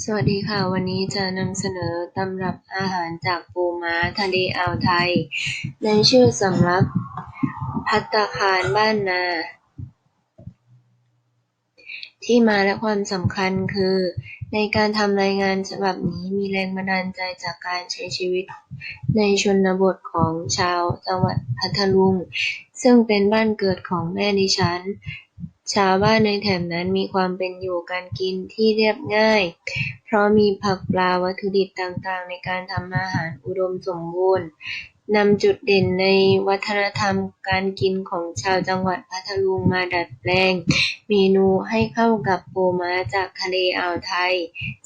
สวัสดีค่ะ วันนี้จะนำเสนอตำรับอาหารจากปูม้าทะเลอ่าวไทย ในชื่อสำรับ พัตตาคารบ้านนา ที่มาและความสำคัญคือ ในการทำรายงานฉบับนี้มีแรงบันดาลใจจากการใช้ชีวิต ในชนบทของชาวจังหวัดพัทลุง ซึ่งเป็นบ้านเกิดของแม่ดิฉัน ชาวบ้านในแถบนั้นมีความเป็นอยู่การกินที่เรียบง่าย เพราะมีผักปลาวัตถุดิบต่าง ๆ ในการทำอาหารอุดมสมบูรณ์ นำจุดเด่นในวัฒนธรรมการกินของชาวจังหวัดพัทลุงมาดัดแปลง เมนูให้เข้ากับปูม้าจากทะเลอ่าวไทย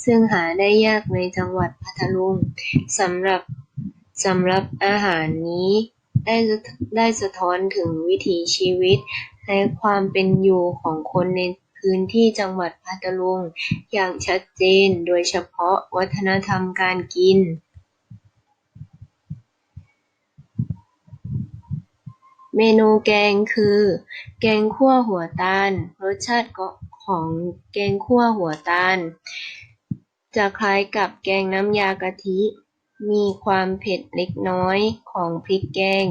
ซึ่งหาได้ยากในจังหวัดพัทลุงสำหรับสำหรับอาหารนี้ได้ได้สะท้อนถึงวิถีชีวิต และความเป็นอยู่ของคนในพื้นที่จังหวัดพัทลุงอย่างชัดเจน โดยเฉพาะวัฒนธรรมการกินเมนูแกงคือ แกงคั่วหัวตาล รสชาติของแกงคั่วหัวตาล จะคล้ายกับแกงน้ำยากะทิ มีความเผ็ดเล็กน้อยของพริกแกง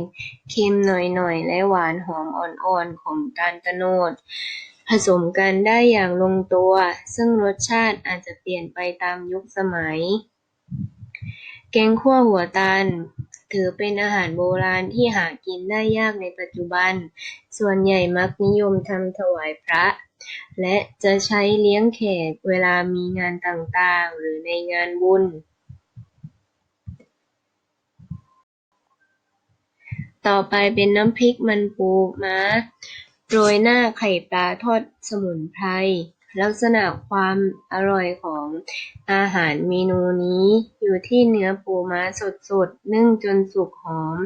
เค็มหน่อย ๆ และหวานหอมอ่อนๆ ของกาญจนด ผสมกันได้อย่างลงตัว ซึ่งรสชาติอาจจะเปลี่ยนไปตามยุคสมัย แกงคั่วหัวตาลถือเป็นอาหารโบราณที่หากินได้ยากในปัจจุบัน ส่วนใหญ่มักนิยมทำถวายพระ และจะใช้เลี้ยงแขกเวลามีงานต่างๆ หรือในงานบุญ ต่อไปเป็นน้ำพริกมันปูม้า โรยหน้าไข่ปลาทอดสมุนไพร ลักษณะความอร่อยของอาหารเมนูนี้อยู่ที่เนื้อปูม้าสดๆ นึ่งจนสุกหอม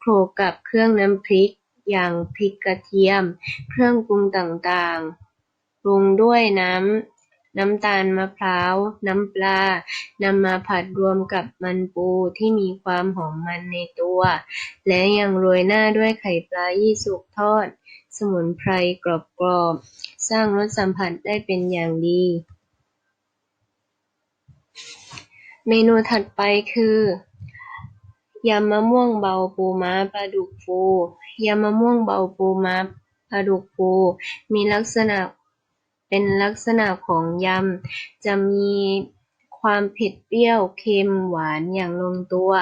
โขลกกับเครื่องน้ำพริกอย่างพริกกระเทียม เครื่องปรุงต่างๆ ปรุงด้วยน้ำ น้ำตาลมะพร้าว น้ำปลานำมาผัดรวมกับมันปูที่มีความหอมมันในตัว และยังโรยหน้าด้วยไข่ปลายี่สุกทอด สมุนไพรกรอบๆ สร้างรสสัมผัสได้เป็นอย่างดี เมนูถัดไปคือยำมะม่วงเบาปูม้าปลาดุกฟูยำมะม่วงเบาปูม้าปลาดุกฟูมีลักษณะ เป็นลักษณะของยำ จะมีความเผ็ดเปรี้ยว เค็ม หวานอย่างลงตัว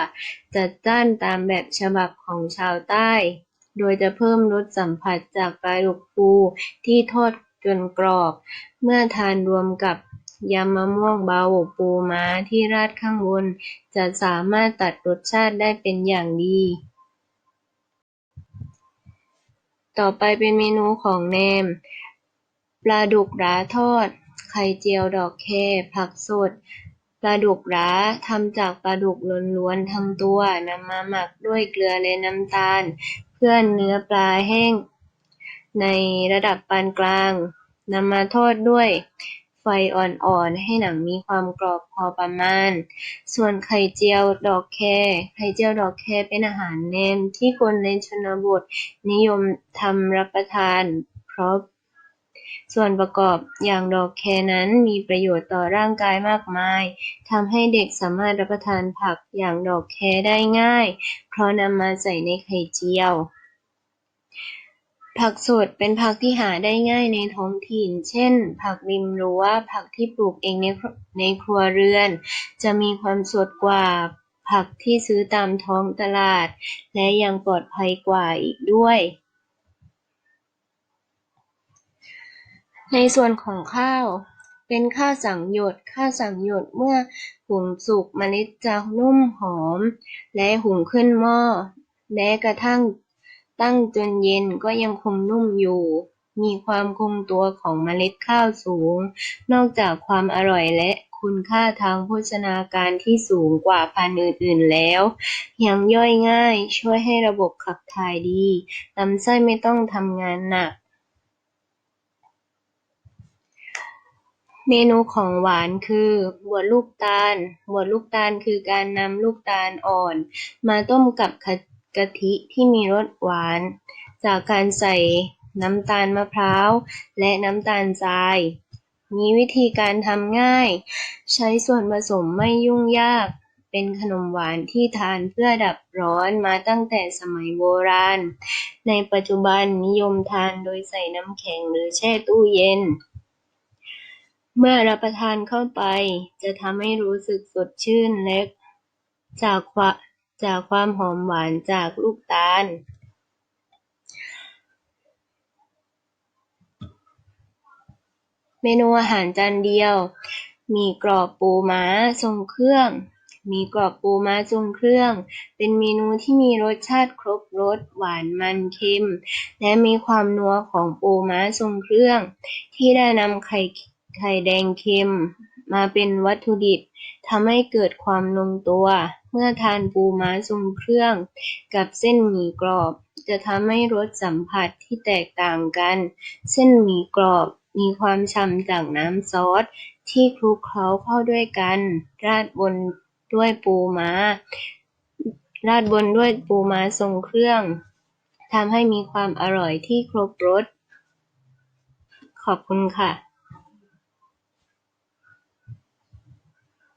จัดจ้านตามแบบฉบับของชาวใต้ โดยจะเพิ่มรสสัมผัสจากปลาดุกฟูที่ทอดจนกรอบ เมื่อทานรวมกับยำมะม่วงเบาปูม้าที่ราดข้างบน จะสามารถตัดรสชาติได้เป็นอย่างดี ต่อไปเป็นเมนูของแนม ปลาดุกหราทอด ไข่เจียวดอกแค ผักสด ปลาดุกหราทำจากปลาดุกล้วนๆทั้งตัวนำมาหมักด้วยเกลือและน้ำตาล เพื่อเนื้อปลาแห้ง ในระดับปานกลางนำมาทอดด้วยไฟอ่อนๆ ให้หนังมีความกรอบพอประมาณ ส่วนไข่เจียวดอกแค ไข่เจียวดอกแคเป็นอาหารแนมที่คนในชนบทนิยมทำรับประทานเพราะ ส่วนประกอบอย่างดอกแคนั้นมีประโยชน์ต่อร่างกายมากมายทำให้เด็กสามารถรับประทานผักอย่างดอกแคได้ง่าย เพราะนำมาใส่ในไข่เจียว ผักสดเป็นผักที่หาได้ง่ายในท้องถิ่น เช่น ผักริมรั้ว ผักที่ปลูกเองในในครัวเรือน จะมีความสดกว่าผักที่ซื้อตามท้องตลาด และยังปลอดภัยกว่าอีกด้วย ในส่วนของข้าว เป็นข้าวสังหยดข้าวสังหยดเมื่อหุงสุกเมล็ดจะนุ่มหอม และหุงขึ้นหม้อแม้กระทั่งตั้งจนเย็นก็ยังคงนุ่มอยู่ มีความคงตัวของเมล็ดข้าวสูง นอกจากความอร่อยและคุณค่าทางโภชนาการที่สูงกว่าพันธุ์อื่นๆแล้ว ยังย่อยง่ายช่วยให้ระบบขับถ่ายดีลำไส้ไม่ต้องทำงานหนัก เมนูของหวานคือ บวชลูกตาล บวชลูกตาลคือการนำลูกตาลอ่อนมาต้มกับกะทิที่มีรสหวาน จากการใส่น้ำตาลมะพร้าวและน้ำตาลทราย มีวิธีการทำง่าย ใช้ส่วนผสมไม่ยุ่งยาก เป็นขนมหวานที่ทานเพื่อดับร้อนมาตั้งแต่สมัยโบราณ ในปัจจุบันนิยมทานโดยใส่น้ำแข็งหรือแช่ตู้เย็น เมื่อรับประทานเข้าไปจะทำให้รู้สึกสดชื่นและจากควาจากความหอมหวานจากลูกตาล เมนูอาหารจานเดียว มีกรอบปูม้าทรงเครื่อง มีกรอบปูม้าทรงเครื่อง เป็นเมนูที่มีรสชาติครบรสหวานมันเค็ม และมีความนัวของปูม้าทรงเครื่อง ที่ได้นำไข่ ไข่แดงเค็ม มาเป็นวัตถุดิบทำให้เกิดความลงตัว เมื่อทานปูม้าทรงเครื่อง กับเส้นหมี่กรอบ จะทำให้รสสัมผัสที่แตกต่างกัน เส้นหมี่กรอบมีความฉ่ำจากน้ำซอส ที่คลุกเคล้าเข้าด้วยกัน ราดบนด้วยปูม้า ราดบนด้วยปูม้าทรงเครื่องทำให้มีความอร่อยที่ครบรส ขอบคุณค่ะ